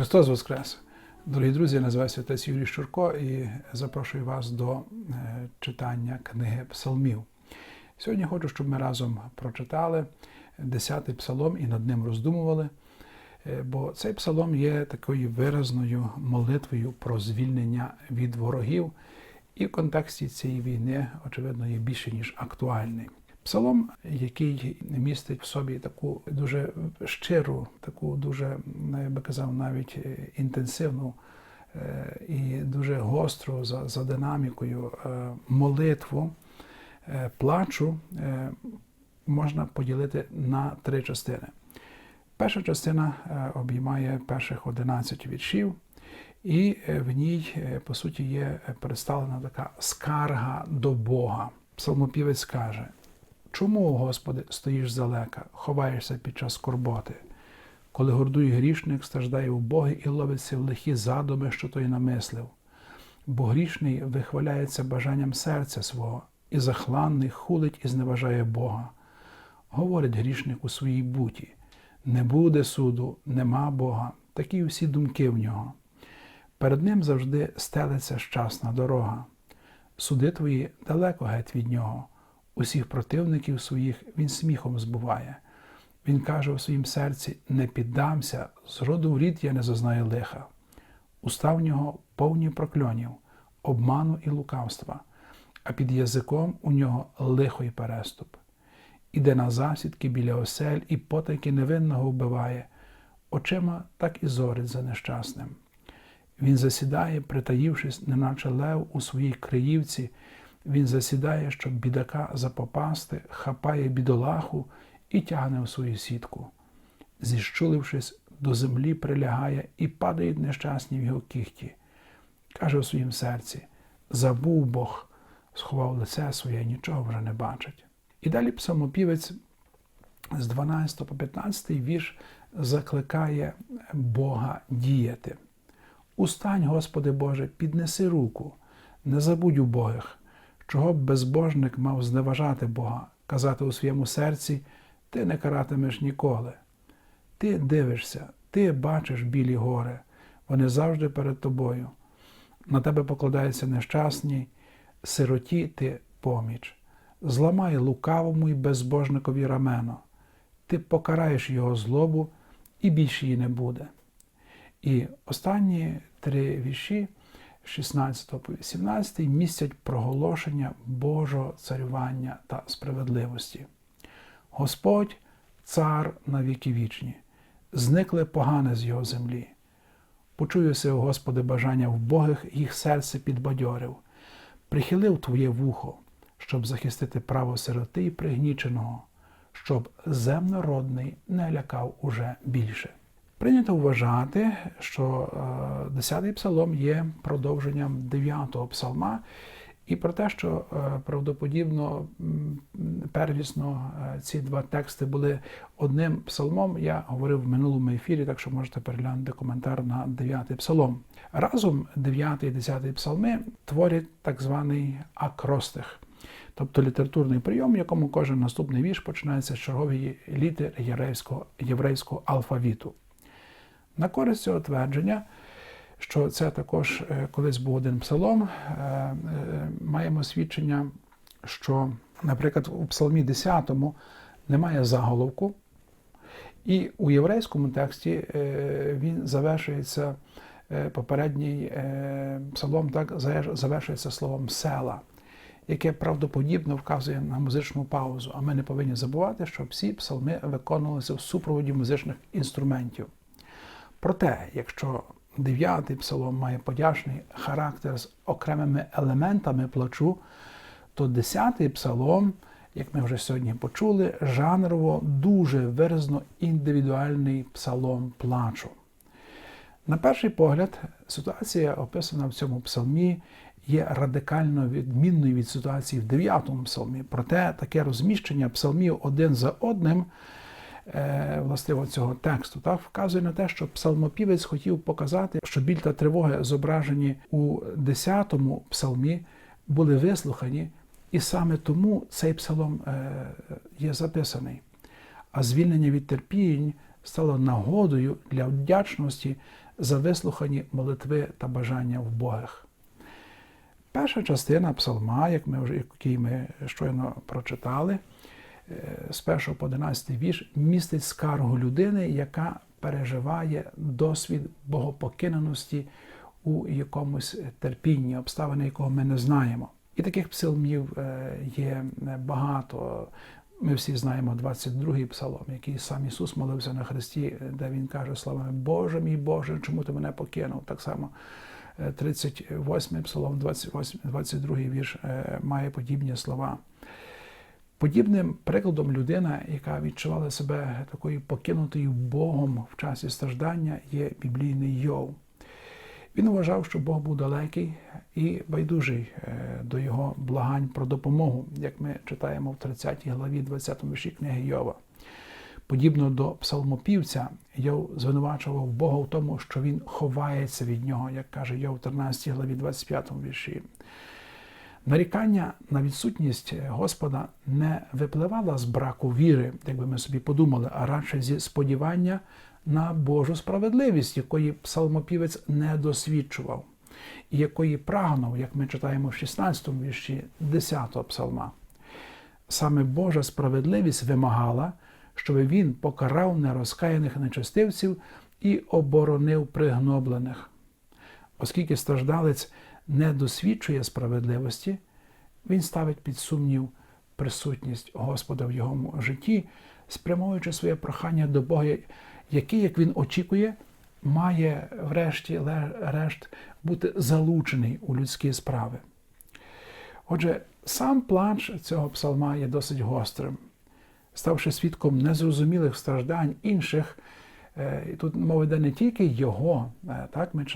Христос Воскрес! Дорогі друзі, я називаюся отець Юрій Щурко і запрошую вас до е, читання книги Псалмів. Сьогодні хочу, щоб ми разом прочитали 10-й псалом і над ним роздумували, е, бо цей псалом є такою виразною молитвою про звільнення від ворогів, і в контексті цієї війни, очевидно, є більше, ніж актуальний. Псалом, який містить в собі таку дуже щиру, таку дуже, я би казав, навіть е, інтенсивну е, і дуже гостру за, за динамікою е, молитву, плачу, можна поділити на три частини. Перша частина обіймає перших 11 віршів, і в ній, по суті, є представлена така скарга до Бога. Псалмопівець каже: Чому, Господи, стоїш залека, ховаєшся під час скорботи? Коли гордує грішник, страждає убогий і ловиться в лихі задуми, що той намислив. Бо грішний вихваляється бажанням серця свого, і захланний хулить і зневажає Бога. Говорить грішник у своїй буті: не буде суду, нема Бога, такі всі думки в нього. Перед ним завжди стелиться щасна дорога. Суди твої далеко геть від нього. Усіх противників своїх він сміхом збуває. Він каже у своїм серці: не піддамся, з роду в рід я не зазнаю лиха. Уста в нього повні прокльонів, обману і лукавства, а під язиком у нього лихо й переступ. Іде на засідки біля осель і потайки невинного вбиває, очима так і зорить за нещасним. Він засідає, притаївшись, неначе лев у своїй криївці. Він засідає, щоб бідака запопасти, хапає бідолаху і тягне в свою сітку. Зіщулившись, до землі прилягає і падають нещасні в його кіхті. Каже у своїм серці: Забув Бог, сховав лице своє, нічого вже не бачить. І далі псалмопівець з 12 по 15 вірш закликає Бога діяти. Устань, Господи Боже, піднеси руку, не забудь убогих. Чого б безбожник мав зневажати Бога, казати у своєму серці, ти не каратимеш ніколи. Ти дивишся, ти бачиш білі гори, вони завжди перед тобою. На тебе покладаються нещасні, сироті ти поміч. Зламай лукавому і безбожникові рамено. Ти покараєш його злобу, і більше її не буде. І останні три віші. 16 по 18 містять проголошення Божого царювання та справедливості. Господь цар на віки вічні, зникли погане з його землі. Почуюся, Господи, бажання вбогих їх серце підбадьорив, прихилив Твоє вухо, щоб захистити право сироти і пригніченого, щоб земнородний не лякав уже більше. Прийнято вважати, що 10-й псалом є продовженням 9-го псалма, і про те, що правдоподібно первісно ці два тексти були одним псалмом, я говорив в минулому ефірі, так що можете переглянути коментар на 9-й псалом. Разом 9 і 10 псалми творять так званий акростих. Тобто літературний прийом, в якому кожен наступний вірш починається з чергової літери єврейського, єврейського алфавіту. На користь цього твердження, що це також колись був один псалом, маємо свідчення, що, наприклад, у псалмі 10 немає заголовку, і у єврейському тексті він завершується, попередній псалом так завершується словом села. Яке правдоподібно вказує на музичну паузу. А ми не повинні забувати, що всі псалми виконувалися в супроводі музичних інструментів. Проте, якщо дев'ятий псалом має подячний характер з окремими елементами плачу, то десятий псалом, як ми вже сьогодні почули, жанрово дуже виразно індивідуальний псалом плачу. На перший погляд, ситуація, описана в цьому псалмі, є радикально відмінною від ситуації в дев'ятому псалмі. Проте таке розміщення псалмів один за одним властиво цього тексту, так вказує на те, що псалмопівець хотів показати, що біль та тривоги, зображені у 10-му псалмі, були вислухані, і саме тому цей псалом є записаний. А звільнення від терпінь стало нагодою для вдячності за вислухані молитви та бажання в Богах. Перша частина псалма, як ми вже, який ми щойно прочитали, е, з 1 по 11 вірш, містить скаргу людини, яка переживає досвід богопокиненості у якомусь терпінні, обставини, якого ми не знаємо. І таких псалмів е, є багато. Ми всі знаємо 22-й псалом, який сам Ісус молився на Христі, де Він каже словами Боже мій Боже, чому ти мене покинув? Так само 38-й псалом, 28, 22-й вірш е, має подібні слова. Подібним прикладом людина, яка відчувала себе такою покинутою Богом в часі страждання, є біблійний Йов. Він вважав, що Бог був далекий і байдужий е, до його благань про допомогу, як ми читаємо в 30 главі 20 вірші книги Йова. Подібно до псалмопівця, Йов звинувачував Бога в тому, що він ховається від нього, як каже Йов в 13 главі 25 вірші. Нарікання на відсутність Господа не випливало з браку віри, як би ми собі подумали, а радше зі сподівання на Божу справедливість, якої псалмопівець не досвідчував, і якої прагнув, як ми читаємо в 16 му вірші 10-го псалма. Саме Божа справедливість вимагала, щоб він покарав нерозкаяних нечестивців і оборонив пригноблених. Оскільки страждалець не досвідчує справедливості, він ставить під сумнів присутність Господа в його житті, спрямовуючи своє прохання до Бога, який, як він очікує, має врешті-решт бути залучений у людські справи. Отже, сам плач цього псалма є досить гострим, ставши свідком незрозумілих страждань інших. Е, і Тут мова йде не тільки його, е, так ми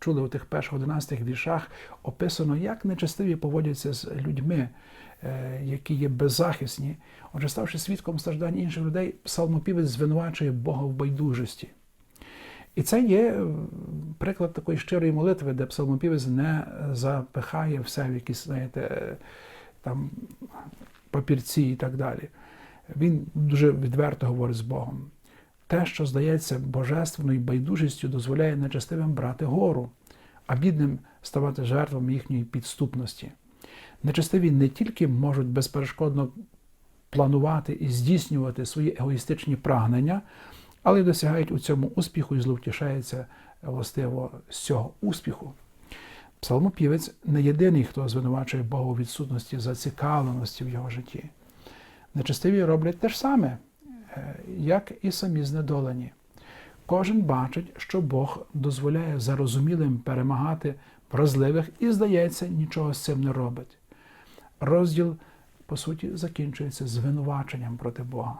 чули у тих перших 11 віршах описано, як нечестиві поводяться з людьми, е, які є беззахисні. Отже, ставши свідком страждань інших людей, псалмопівець звинувачує Бога в байдужості. І це є приклад такої щирої молитви, де псалмопівець не запихає все в якісь, знаєте, там папірці і так далі. Він дуже відверто говорить з Богом. Те, що здається божественною байдужістю, дозволяє нечестивим брати гору, а бідним ставати жертвами їхньої підступності. Нечестиві не тільки можуть безперешкодно планувати і здійснювати свої егоїстичні прагнення, але й досягають у цьому успіху і зловтішаються властиво з цього успіху. Псалмопівець не єдиний, хто звинувачує Бога у відсутності зацікавленості в його житті. Нечестиві роблять те ж саме. Е, як і самі знедолені. Кожен бачить, що Бог дозволяє зарозумілим перемагати вразливих і, здається, нічого з цим не робить. Розділ, по суті, закінчується звинуваченням проти Бога.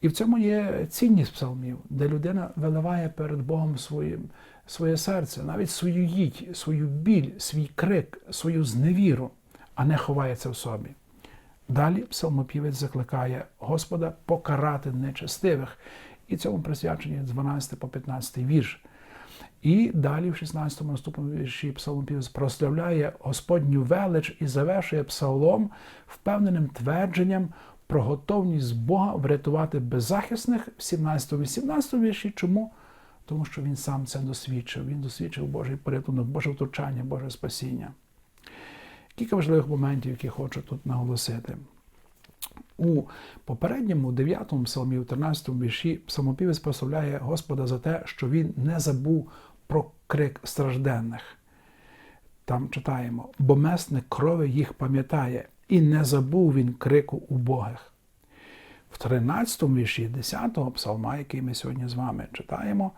І в цьому є цінність псалмів, де людина виливає перед Богом своє, своє серце, навіть свою їдь, свою біль, свій крик, свою зневіру, а не ховається в собі. Далі псалмопівець закликає Господа покарати нечестивих. І цьому присвячені 12 по 15 вірш. І далі в 16 му наступному вірші псалмопівець прославляє Господню велич і завершує псалом впевненим твердженням про готовність Бога врятувати беззахисних в 17-18 вірші. Чому? Тому що він сам це досвідчив. Він досвідчив Божий порятунок, Боже втручання, Боже спасіння. Кілька важливих моментів, які хочу тут наголосити. У попередньому 9 псалмі, у 13 вірші, псалмопівець прославляє Господа за те, що він не забув про крик стражденних. Там читаємо, бо месник крові їх пам'ятає, і не забув він крику убогих. В 13 вірші 10 псалма, який ми сьогодні з вами читаємо,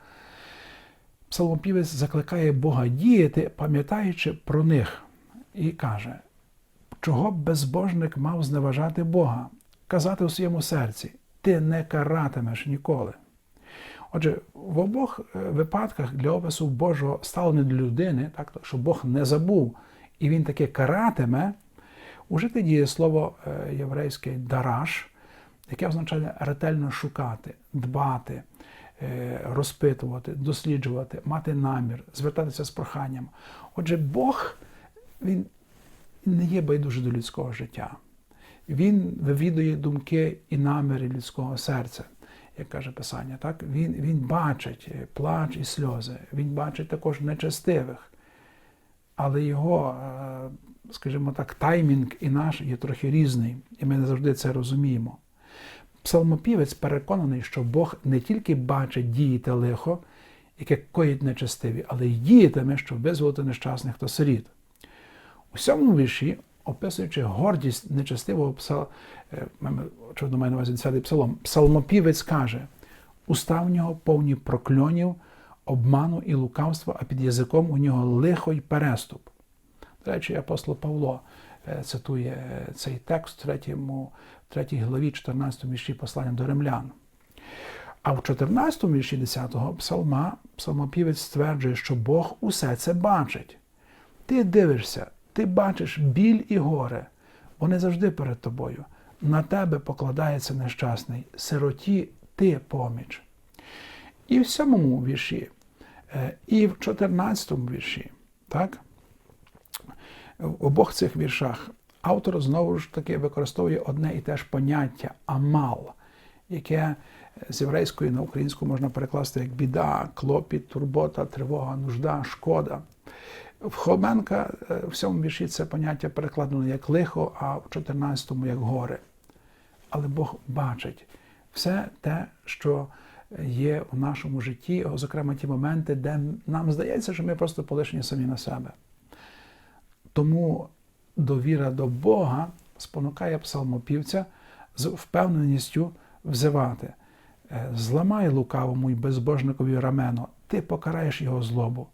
псалмопівець закликає Бога діяти, пам'ятаючи про них і каже, чого б безбожник мав зневажати Бога, казати у своєму серці, ти не каратимеш ніколи. Отже, в обох е, випадках для опису Божого ставлення до людини, так, що Бог не забув, і він таки каратиме, уже тоді слово е, єврейське дараш, яке означає ретельно шукати, дбати, е, розпитувати, досліджувати, мати намір, звертатися з проханням. Отже, Бог він не є байдуже до людського життя. Він вивідує думки і наміри людського серця. як каже Писання. Так? Він, він бачить е, плач і сльози, він бачить також нечестивих. Але його, е, скажімо так, таймінг і наш є трохи різний, і ми не завжди це розуміємо. Псалмопівець переконаний, що Бог не тільки бачить дії та лихо, яке коїть нечестиві, але й діятиме, щоб визволити нещасних та сиріт. У сьомому вірші, описуючи гордість нечестивого псал, е, очевидно, має на увазі 10 псалом, псалмопівець каже: уста в нього повні прокльонів, обману і лукавства, а під язиком у нього лихо й переступ. До речі, апостол Павло е, цитує е, цей текст в 3, в 3 главі 14 вірші послання до римлян. А в 14 вірші 10-го псалма псалмопівець стверджує, що Бог усе це бачить. Ти дивишся, ти бачиш біль і горе, вони завжди перед тобою. На тебе покладається нещасний, сироті ти поміч. І в сьомому вірші, е, і в 14 вірші, так? в обох цих віршах автор знову ж таки використовує одне і те ж поняття амал, яке з єврейської на українську можна перекласти як біда, клопіт, турбота, тривога, нужда, шкода. В Хоменка е, в цьому вірші це поняття перекладено як лихо, а в 14-му як горе. Але Бог бачить все те, що є у нашому житті, зокрема ті моменти, де нам здається, що ми просто полишені самі на себе. Тому довіра до Бога спонукає псалмопівця з впевненістю взивати. «Е, Зламай лукавому й безбожникові рамено, ти покараєш його злобу,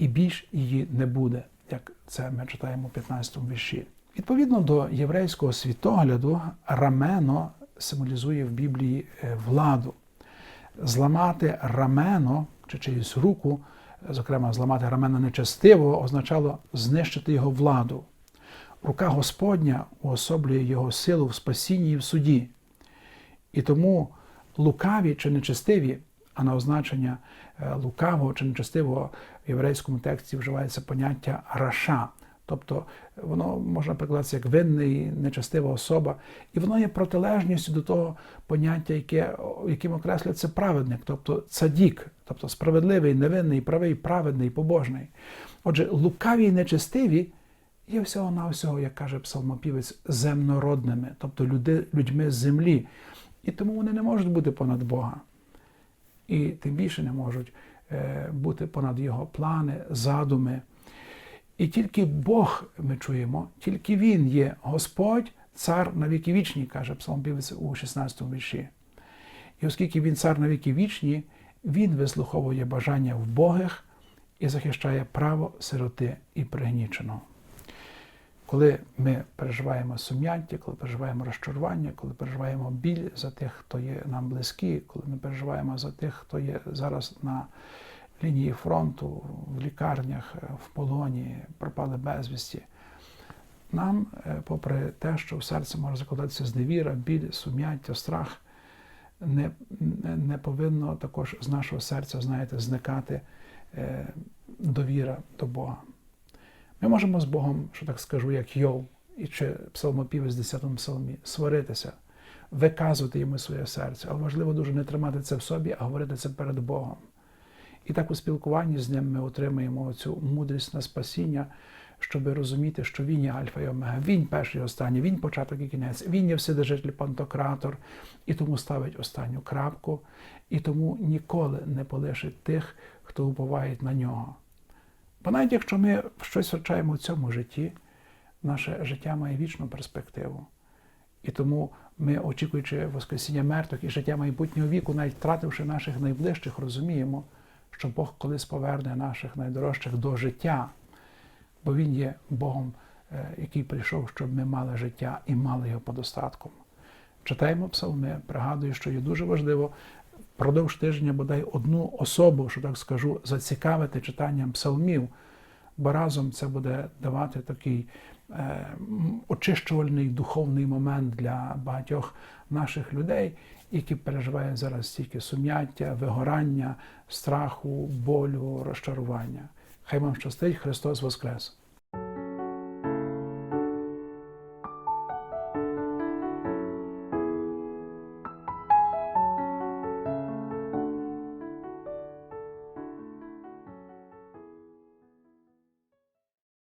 і більш її не буде, як це ми читаємо у 15 вірші. Відповідно до єврейського світогляду, рамено символізує в Біблії е, владу. Зламати рамено чи чиюсь руку, зокрема, зламати рамено нечестивого, означало знищити його владу. Рука Господня уособлює його силу в спасінні і в суді. І тому лукаві чи нечестиві, а на означення е, лукавого чи нечестивого в єврейському тексті вживається поняття раша. Тобто воно можна прикладатися як винний, нечестива особа, і воно є протилежністю до того поняття, яке, яким окреслюється праведник, тобто цадік, тобто справедливий, невинний, правий, праведний, побожний. Отже, лукаві і нечестиві є всього-навсього, як каже псалмопівець, земнородними, тобто люди, людьми з землі. І тому вони не можуть бути понад Бога. І тим більше не можуть е, бути понад Його плани, задуми. І тільки Бог, ми чуємо, тільки Він є Господь, цар на віки вічні, каже псалмопівець у 16 вірші. І оскільки він цар на віки вічні, він вислуховує бажання вбогих і захищає право сироти і пригніченого. Коли ми переживаємо сум'яття, коли переживаємо розчарування, коли переживаємо біль за тих, хто є нам близькі, коли ми переживаємо за тих, хто є зараз на лінії фронту, в лікарнях, в полоні, пропали безвісті, нам, е, попри те, що в серці може закладатися зневіра, біль, сум'яття, страх, не, не повинно також з нашого серця, знаєте, зникати е, довіра до Бога. Ми можемо з Богом, що так скажу, як Йов, і чи псалмопівець 10 псалмі, сваритися, виказувати йому своє серце. Але важливо дуже не тримати це в собі, а говорити це перед Богом. І так у спілкуванні з ним ми отримаємо цю мудрість на спасіння, щоб розуміти, що він є Альфа і Омега, він перший і останній, він початок і кінець, він є вседержитель пантократор, і тому ставить останню крапку, і тому ніколи не полишить тих, хто уповає на нього. Бо навіть якщо ми щось втрачаємо в цьому житті, наше життя має вічну перспективу. І тому ми, очікуючи Воскресіння мертвих і життя майбутнього віку, навіть втративши наших найближчих, розуміємо, що Бог колись поверне наших найдорожчих до життя, бо Він є Богом, е, який прийшов, щоб ми мали життя і мали його по достатком. Читаємо псалми, пригадую, що є дуже важливо впродовж тижня бодай одну особу, що так скажу, зацікавити читанням псалмів, бо разом це буде давати такий е, очищувальний духовний момент для багатьох наших людей, які переживають зараз стільки сум'яття, вигорання, страху, болю, розчарування. Хай вам щастить Христос Воскрес!